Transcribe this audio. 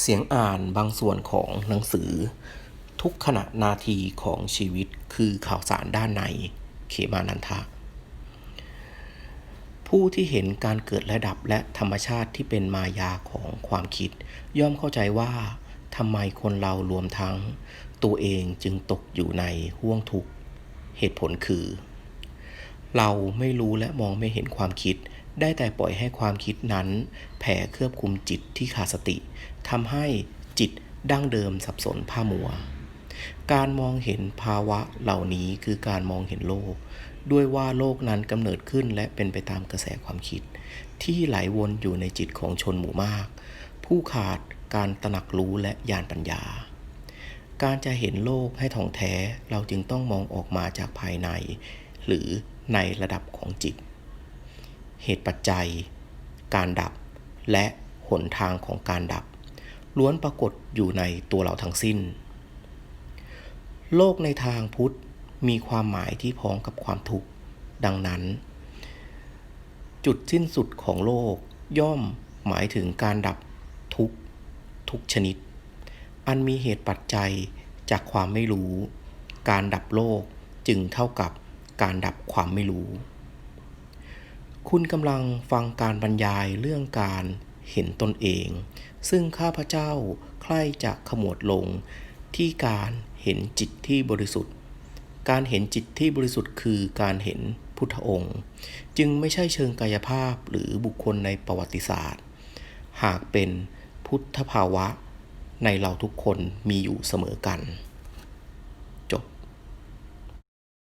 เสียงอ่านบางส่วนของหนังสือ ทุกขณะนาทีของชีวิตคือข่าวสารด้านในเขมานันทะ ผู้ที่เห็นการเกิดและดับและธรรมชาติที่เป็นมายาของความคิด ย่อมเข้าใจว่าทำไมคนเรารวมทั้ง ตัวเองจึงตกอยู่ในห่วงทุกข์เหตุผลคือ เราไม่รู้และมองไม่เห็นความคิด ได้แต่ปล่อยให้ความคิดนั้น แผ่เคลือบคุมจิตที่ขาดสติทำให้จิตดั้งเดิมสับสนผ้ามัว การมองเห็นภาวะเหล่านี้คือการมองเห็นโลก ด้วยว่าโลกนั้นกำเนิดขึ้นและเป็นไปตามกระแสความคิด ที่ไหลวนอยู่ในจิตของชนหมู่มาก ผู้ขาดการตระหนักรู้และญาณปัญญา การจะเห็นโลกให้ท่องแท้เราจึงต้องมองออกมาจากภายใน หรือในระดับของจิต เหตุปัจจัย การดับ และหนทางของการดับ ล้วนปรากฏอยู่ในตัวเราทั้งสิ้น โลกในทางพุทธมีความหมายที่พ้องกับความทุกข์ ดังนั้น จุดสิ้นสุดของโลกย่อมหมายถึงการดับทุกทุกชนิด อันมีเหตุปัจจัยจากความไม่รู้ การดับโลกจึงเท่ากับการดับความไม่รู้ คุณกำลังฟังการบรรยายเรื่องการเห็นตนเอง ซึ่งข้าพเจ้าใคร่จะขมวดลงที่การเห็นจิตที่บริสุทธิ์ การเห็นจิตที่บริสุทธิ์คือการเห็นพุทธองค์ จึงไม่ใช่เชิงกายภาพหรือบุคคลในประวัติศาสตร์ หากเป็นพุทธภาวะในเราทุกคนมีอยู่เสมอกัน